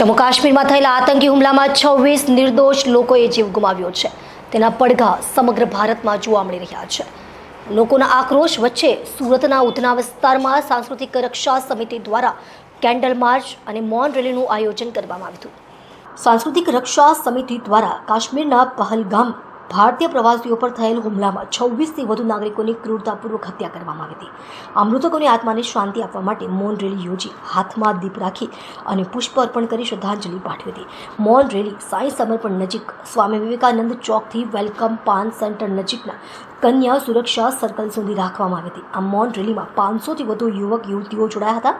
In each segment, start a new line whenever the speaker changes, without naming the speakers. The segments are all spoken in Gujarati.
જમ્મુ કાશ્મીરમાં થયેલા આતંકી હુમલામાં છવ્વીસ નિર્દોષ લોકોએ જીવ ગુમાવ્યો છે. તેના પડઘા સમગ્ર ભારતમાં જોવા મળી રહ્યા છે. લોકોના આક્રોશ વચ્ચે સુરતના ઉધના વિસ્તારમાં સાંસ્કૃતિક રક્ષા સમિતિ દ્વારા કેન્ડલ માર્ચ અને મૌન રેલીનું આયોજન કરવામાં આવ્યું હતું. સાંસ્કૃતિક રક્ષા સમિતિ દ્વારા કાશ્મીરના પહલગામ ભારતીય પ્રવાસીઓ પર થયેલ હુમલામાં છવ્વીસથી વધુ નાગરિકોની ક્રૂરતાપૂર્વક હત્યા કરવામાં આવી હતી. આ મૃતકોની આત્માને શાંતિ આપવા માટે મૌન રેલી યોજી હાથમાં દીપ રાખી અને પુષ્પ અર્પણ કરી શ્રદ્ધાંજલિ પાઠવી હતી. મૌન રેલી સાંઈ સમર્પણ નજીક સ્વામી વિવેકાનંદ ચોકથી વેલકમ પાન સેન્ટર નજીકના કન્યા સુરક્ષા સર્કલ સુધી રાખવામાં આવી હતી. આ મૌન રેલીમાં પાંચસોથી વધુ યુવક, યુવતીઓ જોડાયા હતા.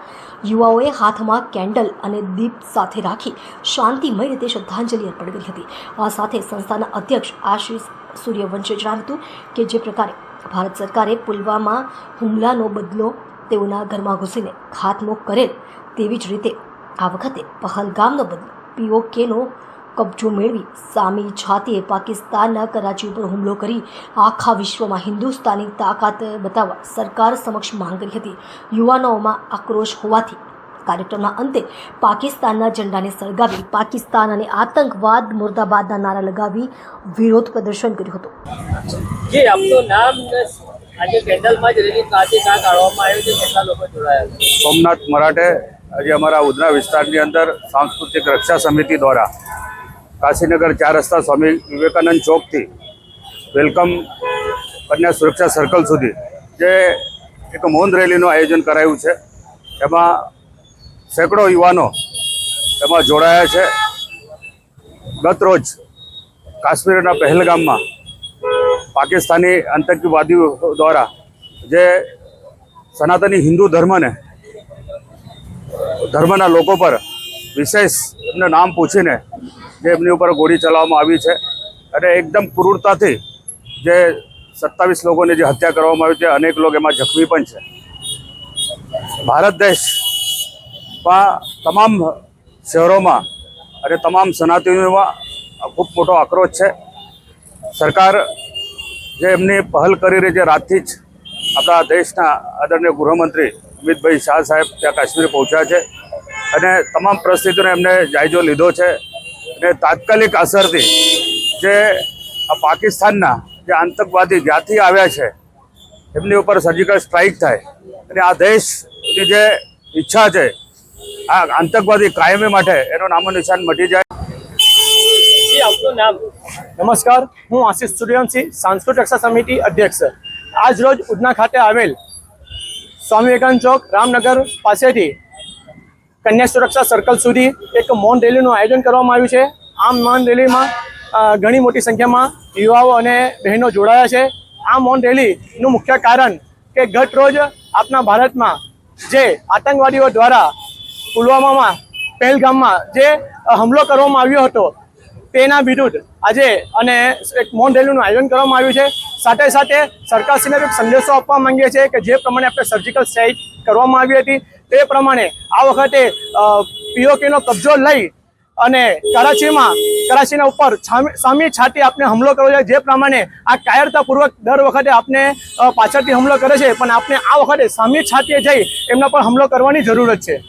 યુવાઓએ હાથમાં કેન્ડલ અને દીપ સાથે રાખી શાંતિમય રીતે શ્રદ્ધાંજલિ અર્પણ કરી હતી. આ સાથે સંસ્થાના અધ્યક્ષ આશીષ સૂર્યવંશે જણાવ્યું હતું કે જે પ્રકારે ભારત સરકારે પુલવામા હુમલાનો બદલો તેઓના ઘરમાં ઘૂસીને ખાતમો કરેલ તેવી જ રીતે આ વખતે પહલગામનો બદલો પીઓકેનો કબજો મેળવી સામી છાતીએ પાકિસ્તાનના કરાચી ઉપર હુમલો કરી આખા વિશ્વમાં હિન્દુસ્તાની તાકાત બતાવવા સરકાર સમક્ષ માંગ કરી હતી. યુવાનોમાં આક્રોશ હોવાથી કાર્યક્રમના અંતે પાકિસ્તાનના ઝંડાને સળગાવી પાકિસ્તાન અને આતંકવાદ મુર્દાબાદના નારા લગાવી વિરોધ પ્રદર્શન કર્યું હતું.
જી આપનું નામ આજે કેન્ડલમાં જ રેલી કાઢી કાં કાઢવામાં આવ્યું છે કેટલા લોકો જોડાયા
સોમનાથ મરાઠે આજે અમારા ઉધના વિસ્તારની અંદર સાંસ્કૃતિક રક્ષા સમિતિ દ્વારા કાશીનગર ચાર રસ્તા સ્વામી વિવેકાનંદ ચોકથી વેલકમ કન્યા સુરક્ષા સર્કલ સુધી જે એક મૌન રેલીનું આયોજન કરાયું છે. એમાં સેંકડો યુવાનો એમાં જોડાયા છે. ગત રોજ કાશ્મીરના પહેલગામમાં પાકિસ્તાની આતંકવાદીઓ દ્વારા જે સનાતની હિન્દુ ધર્મને, ધર્મના લોકો પર વિશેષ નામ પૂછીને જે એમની ઉપર ગોળી ચલાવવામાં આવી છે અને એકદમ ક્રૂરતાથી જે સત્તાવીસ લોકોની જે હત્યા કરવામાં આવી છે, અનેક લોકો એમાં જખમી પણ છે. ભારત દેશમાં તમામ શહેરોમાં અને તમામ સનાતનીઓમાં ખૂબ મોટો આક્રોશ છે. સરકાર જે એમની પહેલ કરી રહી છે રાતથી જ આપણા દેશના આદરણીય ગૃહમંત્રી અમિતભાઈ શાહ સાહેબ ત્યાં કાશ્મીર પહોંચ્યા છે અને તમામ પરિસ્થિતિનો એમને જાયજો લીધો છે. અને તાત્કાલિક અસરથી જે આ પાકિસ્તાનના જે આતંકવાદી જ્યાંથી આવ્યા છે એમની ઉપર સર્જિકલ સ્ટ્રાઇક થાય. અને આ દેશની જે ઈચ્છા છે આ આતંકવાદી કાયમી માટે એનો નામો નિશાન મટી જાય.
જી આપનું નામ?
નમસ્કાર હું આશિષ સૂર્યવંશી સાંસ્કૃતિક રક્ષા સમિતિ અધ્યક્ષ. આજ રોજ ઉધના ખાતે આવેલ સ્વામી વિવેકાનંદ ચોક રામનગર પાસેથી કન્યા સુરક્ષા સર્કલ સુધી એક મૌન રેલીનું આયોજન કરવામાં આવ્યું છે. આ મૌન રેલીમાં ઘણી મોટી સંખ્યામાં યુવાઓ અને બહેનો જોડાયા છે. આ મૌન રેલીનું મુખ્ય કારણ કે ગત રોજ આપણા ભારતમાં જે આતંકવાદીઓ દ્વારા પુલવામામાં, પહેલગામમાં જે હુમલો કરવામાં આવ્યો હતો, તેના વિરુદ્ધ આજે અને એક મૌન રેલીનું આયોજન કરવામાં આવ્યું છે. સાથે સાથે સરકારશ્રીને એક સંદેશો આપવા માંગીએ છીએ કે જે પ્રમાણે આપણે સર્જિકલ સ્ટ્રાઇક કરવામાં આવી હતી. તે પ્રમાણે આ વખતે પીઓકેનો કબજો લઈ અને કરાચીમાં, કરાચીના ઉપર સામી છાતી આપને હુમલો કરવો જોઈએ. જે પ્રમાણે આ કાયરતાપૂર્વક દર વખતે આપને પાછળથી હુમલો કરે છે, પણ આપણે આ વખતે સામી છાતીએ જઈ એમના પર હમલો કરવાની જરૂરત છે.